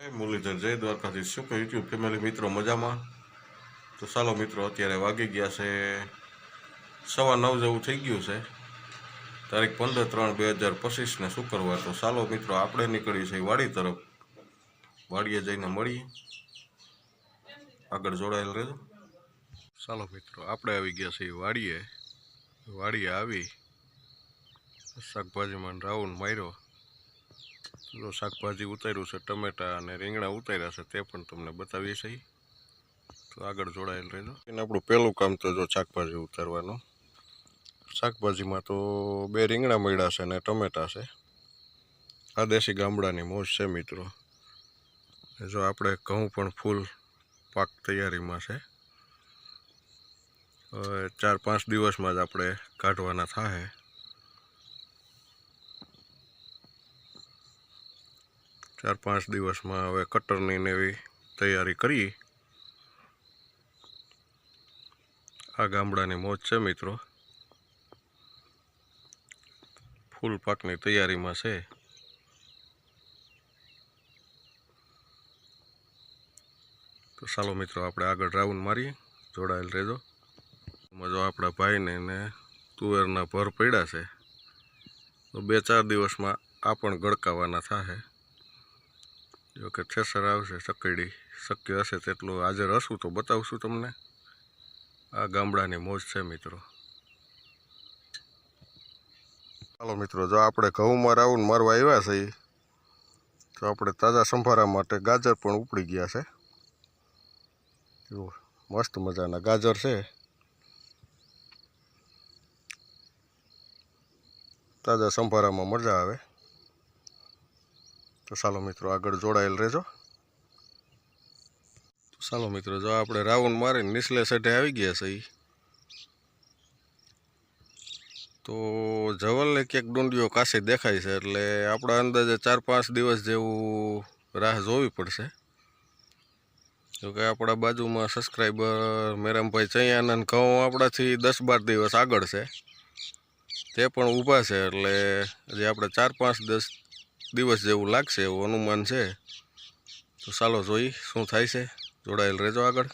મુરલીધર જય દ્વારકાથી શું કહ્યું? યુટ્યુબ ફેમિલી મિત્રો, મજામાં? તો ચાલો, મિત્રો, અત્યારે વાગી ગયા છે સવા નવ જેવું થઈ ગયું છે. તારીખ પંદર ત્રણ બે હજાર પચીસને શુક્રવાર. તો ચાલો, મિત્રો, આપણે નીકળીએ છીએ વાડી તરફ. વાડીએ જઈને મળીએ. આગળ જોડાયેલ રહેજો. ચાલો, મિત્રો, આપણે આવી ગયા છીએ વાડીએ. વાડીએ આવી શાકભાજીમાં રાઉન્ડ માર્યો. જો શાકભાજી ઉતાર્યું છે, ટમેટા અને રીંગણા ઉતાર્યા છે, તે પણ તમને બતાવીએ છીએ. તો આગળ જોડાયેલ રહેજો. એને આપણું પહેલું કામ તો જો શાકભાજી ઉતારવાનું. શાકભાજીમાં તો બે રીંગણા મળ્યા છે અને ટમેટા છે. આ દેશી ગામડાની મોજ છે મિત્રો. જો આપણે ઘઉં પણ ફૂલ પાક તૈયારીમાં છે. ચાર પાંચ દિવસમાં જ આપણે કાઢવાના થાય ચાર પાંચ દિવસમાં હવે કટરની ને એવી તૈયારી કરી આ ગામડાની મોજ છે મિત્રો. ફૂલ પાકની તૈયારીમાં છે. તો ચાલો મિત્રો, આપણે આગળ રાઉન્ડ મારીએ. જોડાયેલ રહેજો. જો આપણા ભાઈને ને તુવેરના ભર પડ્યા છે, તો બે ચાર દિવસમાં આ પણ ગળકાવાના થશે જો કે થેસર આવશે, સકડી. શક્ય હશે તેટલું હાજર હશું તો બતાવશું તમને. આ ગામડાની મોજ છે, મિત્રો. ચાલો મિત્રો, જો આપણે ઘઉંમાં રાઉન્ડ મારવા આવ્યા છીએ, તો આપણે તાજા સંભારા માટે ગાજર પણ ઉપડી ગયા છે. જુઓ, મસ્ત મજાના ગાજર છે. તાજા સંભારામાં મજા આવે. તો ચાલો મિત્રો, આગળ જોડાયેલ રહેજો. તો ચાલો મિત્રો, જો આપણે રાઉન્ડ મારીને નીચલે સાઈડે આવી ગયા છે. તો જવલને ક્યાંક ડુંડીઓ કાશી દેખાય છે, એટલે આપણા અંદાજે ચાર પાંચ દિવસ જેવું રાહ જોવી પડશે. જોકે આપણા બાજુમાં સબસ્ક્રાઈબર મેરામભાઈ ચૈયાનંદ ઘઉં આપણાથી દસ બાર દિવસ આગળ છે. તે પણ ઊભા છે, એટલે હજી આપણે ચાર પાંચ દસ દિવસ જેવું લાગશે એવું અનુમાન છે. તો ચાલો જોઈ શું થાય છે. જોડાયેલ રહેજો આગળ.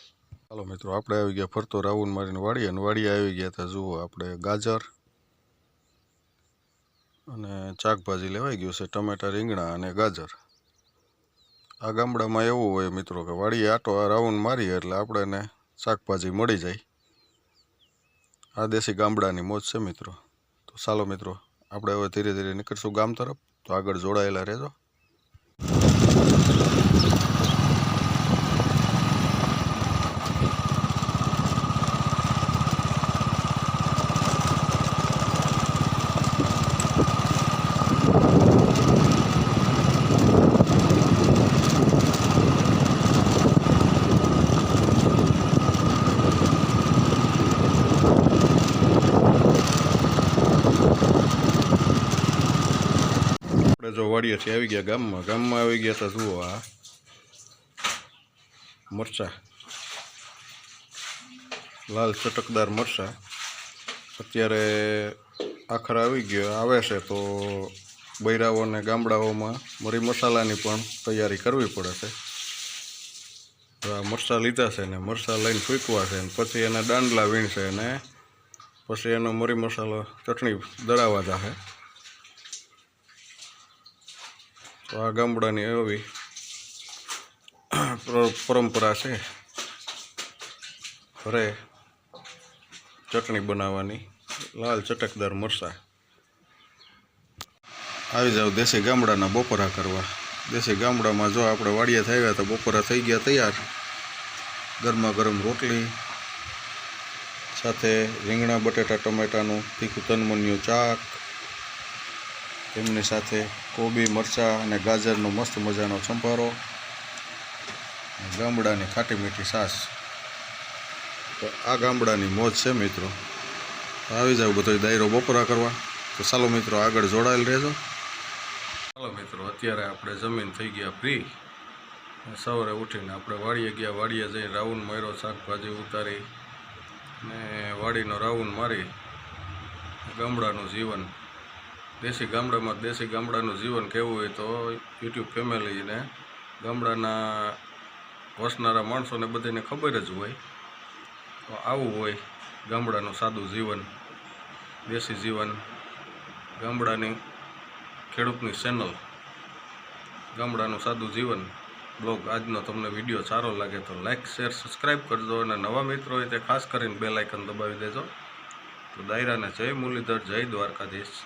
ચાલો મિત્રો, આપણે આવી ગયા ફરતો રાઉન્ડ મારીને વાડી અને વાડી આવી ગયા હતા. જુઓ, આપણે ગાજર અને શાકભાજી લેવાઈ ગયું છે, ટમેટા, રીંગણા અને ગાજર. આ ગામડામાં એવું હોય મિત્રો કે વાડીએ આટો આ રાઉન્ડ મારીએ એટલે આપણને શાકભાજી મળી જાય. આ દેશી ગામડાની મોજ છે મિત્રો. તો ચાલો મિત્રો, આપણે હવે ધીરે ધીરે નીકળશું ગામ તરફ. તો આગળ જોડાયેલા રહેજો. આપણે જો આવી ગયા ગામમાં. ગામમાં આવી ગયા હતા જુઓ આ મરચા. લાલ ચટકદાર મરચા. અત્યારે આખર આવી ગયો. આવે છે તો બૈરાઓ અને ગામડાઓમાં મરી મસાલાની પણ તૈયારી કરવી પડે છે. તો આ મરચાં લીધા છે ને, મરચાં લઈને ફૂંકવા છે ને, પછી એના દાંડલા વીણશે ને, પછી એનો મરી મસાલો ચટણી દળાવવા જાહે. તો આ ગામડાની એવી પરંપરા છે. ઘરે ચટણી બનાવવાની. લાલ ચટકદાર મરસા આવી જાવ દેશી ગામડાના બપોરા કરવા. દેશી ગામડામાં જો આપણે વાડિયા થયા તો બપોરા થઈ ગયા તૈયાર. ગરમા ગરમ રોટલી, સાથે રીંગણા, બટેટા, ટમેટાનું, તીખું તનમનિયું ચાક તેમની સાથે કોબી, મરચાં અને ગાજરનો મસ્ત મજાનો ચંપારો ગામડાની ખાટી મીઠી સાસ તો આ ગામડાની મોજ છે મિત્રો. તો આવી જાવ બધો દાયરો બપોરા કરવા. તો ચાલો મિત્રો, આગળ જોડાયેલ રહેજો. ચાલો મિત્રો, અત્યારે આપણે જમીન થઈ ગયા ફ્રી સવારે ઉઠીને આપણે વાડીએ ગયા. વાડીએ જઈને રાઉન્ડ માર્યો, શાકભાજી ઉતારી ને વાડીનો રાઉન્ડ મારી ગામડાનું જીવન દેશી ગામડામાં દેશી ગામડાનું જીવન કેવું હોય તો યુટ્યુબ ફેમિલીને ગામડાના વસનારા માણસોને બધાને ખબર જ હોય. તો આવું હોય ગામડાનું સાદું જીવન, દેશી જીવન, ગામડાની ખેડૂતની ચેનલ ગામડાનું સાદું જીવન. બ્લોગ આજનો તમને વીડિયો સારો લાગે તો લાઇક શેર સબસ્ક્રાઈબ કરજો અને નવા મિત્રો હોય તે ખાસ કરીને બે લાઇકન દબાવી દેજો. તો દાયરાને જય મુરલીધર, જય દ્વારકાધીશ.